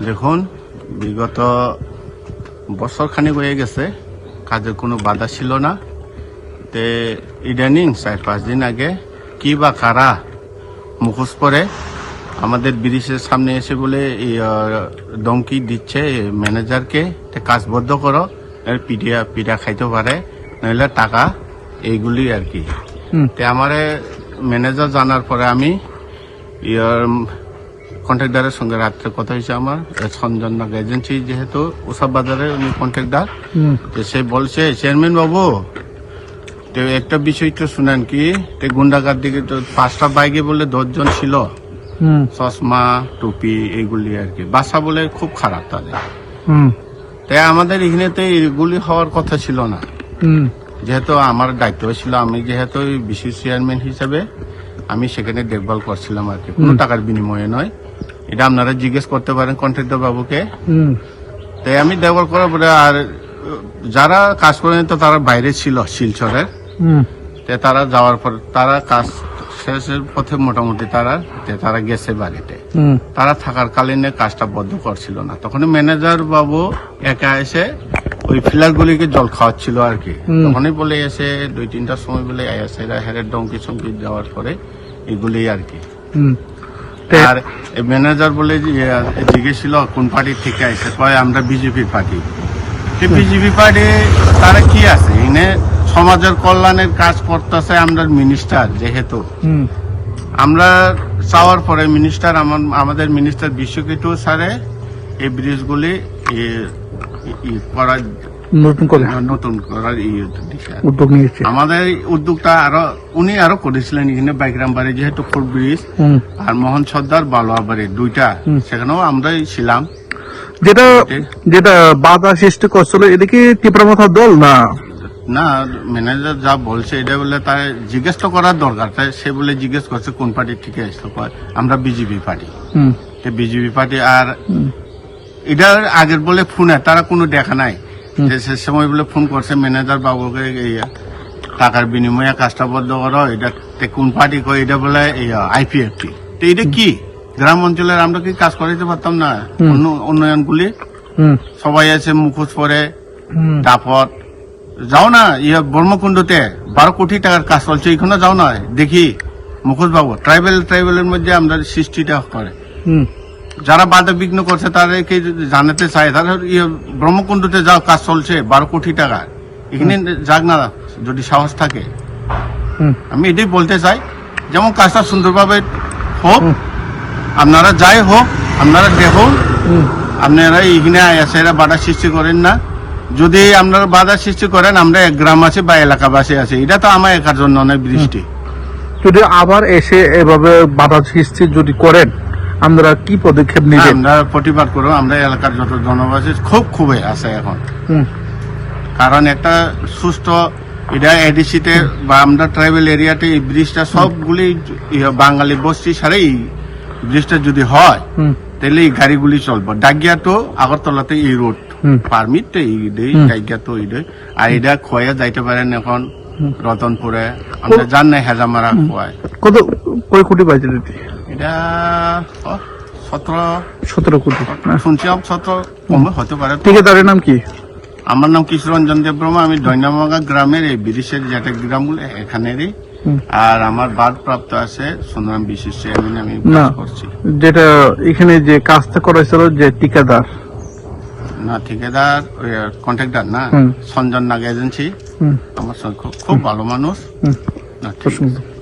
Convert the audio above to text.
দেখুন বিগত বছর খানিক হয়ে গেছে কাজের কোনো বাধা ছিল না তে ইদানিং চার পাঁচ দিন আগে কি বা কারা মুখোশ পরে আমাদের ব্রিজের সামনে এসে বলে দমকি দিচ্ছে ম্যানেজারকে তে কাজ বদ্ধ করো পিডিয়া পিঠা খাইতে পারে নইলে টাকা এইগুলি আর কি। তে আমারে ম্যানেজার জানার পরে আমি ইয়ার কন্ট্রাক্টারের সঙ্গে রাত্রে কথা হয়েছে আমার। সঞ্জন নাগ এজেন্সি যেহেতু ওসব বাজারে উনি কন্ট্রাক্টার তো সে বলছে চেয়ারম্যান বাবু তো একটা বিষয় তো শুনেন কি? গুন্ডাগার দিকে তো পাঁচটা বাইকে বলে দশজন ছিল। চশমা টুপি এগুলি আর কি। বাসা বলে খুব খারাপ তাদের। হুম। তাই আমাদের এখানে তো এগুলি হওয়ার কথা ছিল না। যেহেতু আমার দায়িত্ব ছিল আমি যেহেতু বিশেষ চেয়ারম্যান হিসাবে আমি সেখানে দেখভাল করছিলাম আর কি। কোনো টাকার বিনিময়ে নয়। এটা আপনারা জিজ্ঞেস করতে পারেন কন্ট্রাক্টর বাবুকে। তাই আমি দেখভাল করার পরে আর যারা কাজ করেন তো তারা বাইরে ছিল শিলচরের। তারা যাওয়ার পর তারা কাজ শেষের পথে মোটামুটি তারা তারা গেছে বাড়িতে। তারা থাকার কালীনে কাজটা বদ্ধ করছিল না। তখন ম্যানেজার বাবু একা এসে ওই ফিলার গুলিকে জল খাওয়াচ্ছিল আর কি। তখনই বলে এসে দুই তিনটার সময় বলে এরা হেরের ডঙ্কি চমকি যাওয়ার পরে এগুলি আর কি। আর ম্যানেজার বলে যে, আহ, কোন পার্টি থেকে আইসে কয় আমরা বিজেপি পার্টি। বিজেপি পার্টি তারা কি আছে? এনে সমাজের কল্যাণের কাজ করতেছে আমরা মিনিস্টার যেহেতু। আমরা চাওয়ার পরে মিনিস্টার আমার- আমাদের মিনিস্টার বিশ্বকিটু স্যারে এই ব্রিজগুলি করার নতুন করে। নতুন করার ই দিছে উদ্যোগ নিয়েছে। আমাদের উদ্যোগটা আরও উনি আরও করেছিলেন এখানে বাইগ্রামবাড়ি যেহেতু ফুট ব্রিজ আর মোহন সর্দার বালোয়াবাড়ি দুইটা সেখানেও আমরাই ছিলাম। যেটা যেটা বাধা সৃষ্টি করছিল এদিকে মাথার দল না? না ম্যানেজার যা বলছে এটা বলে তাই জিজ্ঞেস তো করার দরকার। তাই সে বলে জিজ্ঞেস করছে কোন পার্টি থেকে আসলো আমরা বিজেপি পার্টি। হুম। বিজেপি পার্টি আর। এটার আগের বলে ফোনে তারা কোনো দেখা নাই। যে সে সময় বলে ফোন করছে ম্যানেজার বাবুকে এই টাকার বিনিময়ে কাজটা বদ্ধ করো এটা কোন পার্টি কয় এটা বলে আইপিএফটি তো এটা কি? গ্রাম অঞ্চলের আমরা কি কাজ করাইতে পারতাম না? হুম। উন্ন- উন্নয়নগুলি? সবাই আছে মুখোশ পরে তারপর যাও না ইয়ে ব্রহ্মকুণ্ডতে বারো কোটি টাকার কাজ চলছে এখানে যাও না দেখি। মুখোশ বাবু ট্রাইবেল ট্রাইবেলের মধ্যে আমরা সৃষ্টিটা করে। হুম। যারা বাধা বিঘ্ন করছে তাদেরকে জানাতে চায়। তাহলে ইয়ে ব্রহ্মকুণ্ডতে যাও কাজ চলছে বারো কোটি টাকা। এখানে যাক না যদি সাহস থাকে। আমি এটাই বলতে চাই যেমন কাজটা সুন্দরভাবে হোক আপনারা যাই হোক আপনারা দেখুন। আপনারা এইখানে আছে এরা বাধা সৃষ্টি করেন না। যদি আপনারা বাধা সৃষ্টি করেন আমরা এক গ্রাম আছে বা এলাকাবাসী আছে। এটা তো আমার একার জন্য অনেক বৃষ্টি যদি আবার এসে এভাবে বাধা সৃষ্টি যদি করেন আমরা কি পদক্ষেপ নেবেন আমরা প্রতিবাদ করব আমরা এলাকার যত জনবাসী খুব খুবই আছে এখন। কারণ একটা সুস্থ এটা এডিসিতে বা আমরা ট্রাইবেল এরিয়াতে এই ব্রিজটা সবগুলি ইয়ে বাঙালি বস্তি এই ব্রিজটা যদি হয় তাহলে এই গাড়িগুলি চলবো। ডাকিয়া তো আগরতলাতে এই রোড। পারমিট তো এই দেই। ডাকিয়া তো এই দেই। আর এটা খোয়া যাইতে পারেন এখন রতনপুরে। আমরা জান নাই হেজামারা খোয়ায়। কত কয় কোটি দিদি এটা সতেরো। সতেরো কোটি। শুনছিলাম সতেরো কমে হতে পারে ঠিকাদারের নাম কি? আমার নাম কিশোরঞ্জন দেবব্রহ্মা আমি দৈনামগা গ্রামের এই বিদেশের যেটা গ্রামগুলো এখানেরই। আর আমার বাদ প্রাপ্ত আছে সুন্দরাম বিশেষ চেয়ারম্যান আমি করছি। যেটা এখানে যে কাজটা করেছিল যে ঠিকাদার। না ঠিকাদার কন্ট্রাক্টর না সঞ্জন নাগ এজেন্সি আমার খুব খুব ভালো মানুষ।